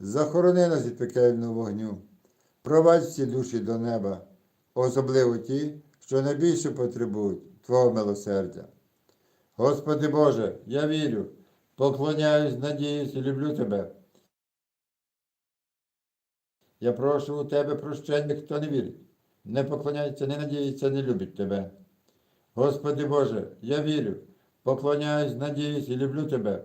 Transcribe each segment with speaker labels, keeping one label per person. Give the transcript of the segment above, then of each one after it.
Speaker 1: захорони нас від пекельного вогню, провадь всі душі до неба, особливо ті, що найбільше потребують Твого милосердя. Господи Боже, я вірю, поклоняюсь, надіюсь і люблю Тебе. Я прошу у Тебе прощення, хто не вірить, не поклоняється, не надіється, не любить Тебе. Господи Боже, я вірю, поклоняюсь, надіюсь і люблю Тебе.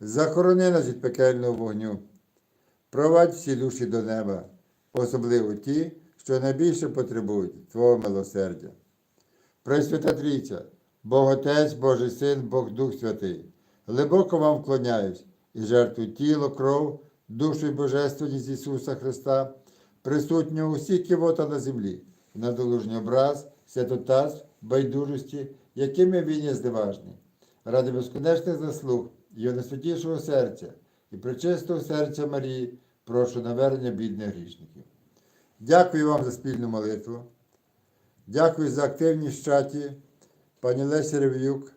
Speaker 1: захорони нас від пекельного вогню, провадь всі душі до неба, особливо ті, що найбільше потребують Твого милосердя. Пресвята Трійця, Бог Отець, Божий Син, Бог Дух Святий, глибоко вам вклоняюсь і жертвую тіло, кров, душу і божественність Ісуса Христа, присутнього усіх кивота на землі, на долужній образ, святотаз, байдужості, якими він є здиважний. Ради безконечних заслуг Його найсвятішого серця і причистого серця Марії, прошу навернення бідних грішників. Дякую вам за спільну молитву. Дякую за активність в чаті, пані Лесі Рев'юк,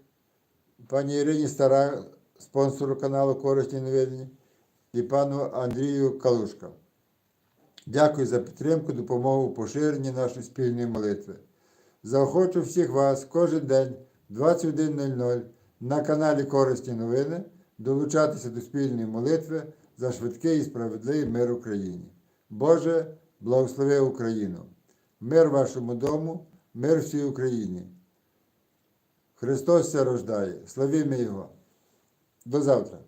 Speaker 1: пані Ірині Стара, спонсору каналу Корисні новини, і пану Андрію Калушка. Дякую за підтримку, допомогу поширенні нашої спільної молитви. Заохочу всіх вас кожен день в 21.00 на каналі Корисні новини долучатися до спільної молитви за швидкий і справедливий мир Україні. Боже, благослови Україну! Мир вашому дому, мир всій Україні. Христос ся рождає. Славімо Його. До завтра.